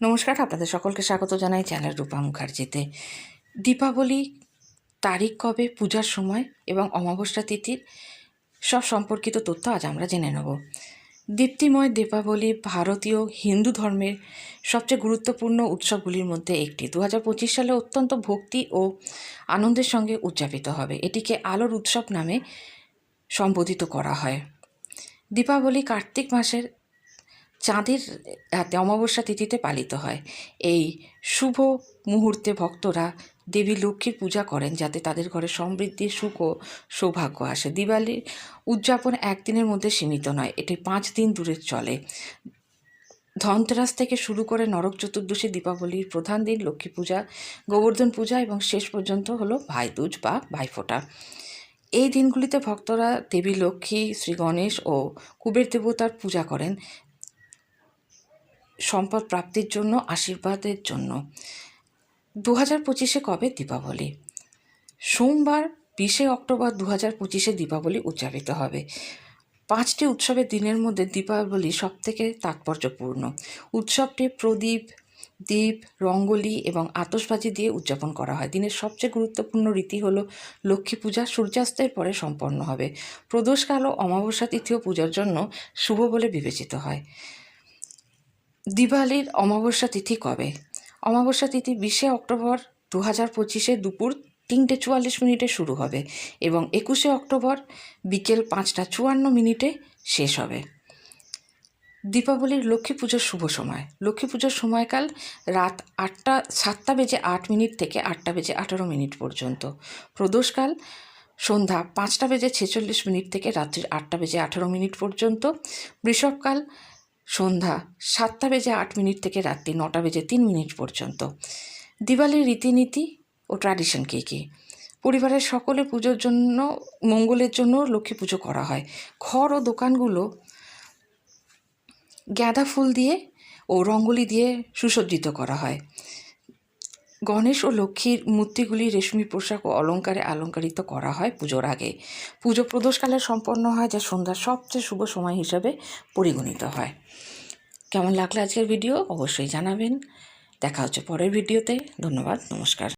নমস্কার, আপনাদের সকলকে স্বাগত জানাই চ্যানেল রূপা মুখার্জিতে। দীপাবলি তারিখ কবে, পূজার সময় এবং অমাবস্যা তিথির সব সম্পর্কিত তথ্য আজ আমরা জেনে নেব। দীপ্তিময় দীপাবলি ভারতীয় হিন্দু ধর্মের সবচেয়ে গুরুত্বপূর্ণ উৎসবগুলির মধ্যে একটি। দু হাজার পঁচিশ সালে অত্যন্ত ভক্তি ও আনন্দের সঙ্গে উদযাপিত হবে। এটিকে আলোর উৎসব নামে সম্বোধিত করা হয়। দীপাবলি কার্তিক মাসের চাঁদের রাতে অমাবস্যা তিথিতে পালিত হয়। এই শুভ মুহূর্তে ভক্তরা দেবী লক্ষ্মীর পূজা করেন যাতে তাদের ঘরে সমৃদ্ধি, সুখ ও সৌভাগ্য আসে। দিওয়ালির উদযাপন একদিনের মধ্যে সীমিত নয়, এটি পাঁচ দিন দূরে চলে। ধনতেরাস থেকে শুরু করে নরক চতুর্দশী, দীপাবলির প্রধান দিন লক্ষ্মী পূজা, গোবর্ধন পূজা এবং শেষ পর্যন্ত হলো ভাইদুজ বা ভাইফোঁটা। এই দিনগুলিতে ভক্তরা দেবী লক্ষ্মী, শ্রী গণেশ ও কুবের দেবতার পূজা করেন। সম্পদ প্রাপ্তির জন্য, আশীর্বাদের জন্য। দু হাজার পঁচিশে কবে দীপাবলি? সোমবার বিশে অক্টোবর দু হাজার পঁচিশে দীপাবলি উদযাপিত হবে। পাঁচটি উৎসবের দিনের মধ্যে দীপাবলি সবথেকে তাৎপর্যপূর্ণ। উৎসবটি প্রদীপ দ্বীপ রঙ্গোলি এবং আতশবাজি দিয়ে উদযাপন করা হয়। দিনের সবচেয়ে গুরুত্বপূর্ণ রীতি হলো লক্ষ্মী পূজা। সূর্যাস্তের পরে সম্পন্ন হবে। প্রদোষকাল ও অমাবস্যা তিথিও পূজার জন্য শুভ বলে বিবেচিত হয়। দিওয়ালির অমাবস্যা তিথি কবে? অমাবস্যা তিথি বিশে অক্টোবর দু হাজার পঁচিশে দুপুর তিনটে চুয়াল্লিশ মিনিটে শুরু হবে এবং একুশে অক্টোবর বিকেল পাঁচটা চুয়ান্ন মিনিটে শেষ হবে। দীপাবলির লক্ষ্মী পুজোর শুভ সময়। লক্ষ্মী পুজোর সময়কাল রাত আটটা, সাতটা বেজে আট মিনিট থেকে আটটা বেজে আঠারো মিনিট পর্যন্ত। প্রদোষকাল সন্ধ্যা পাঁচটা বেজে ছেচল্লিশ মিনিট থেকে রাত্রির আটটা বেজে আঠারো মিনিট পর্যন্ত। বৃষভকাল সন্ধ্যা সাতটা বেজে আট মিনিট থেকে রাত্রি নটা বেজে তিন মিনিট পর্যন্ত। দিওয়ালির রীতিনীতি ও ট্র্যাডিশন কী কী? পরিবারের সকলে পুজোর জন্য, মঙ্গলের জন্য লক্ষ্মী পুজো করা হয়। ঘর ও দোকানগুলো গাঁদা ফুল দিয়ে ও রঙ্গলি দিয়ে সুসজ্জিত করা হয়। গণেশ ও লক্ষ্মীর মূর্তিগুলি রেশমি পোশাক ও অলঙ্কারে অলঙ্কারিত করা হয় পুজোর আগে। পুজো প্রদোষকালে সম্পন্ন হয় যা সন্ধ্যার সবচেয়ে শুভ সময় হিসাবে পরিগণিত হয়। কেমন লাগল আজকের ভিডিও? অবশ্যই জানাবেন। দেখা হচ্ছে পরের ভিডিওতে। ধন্যবাদ, নমস্কার।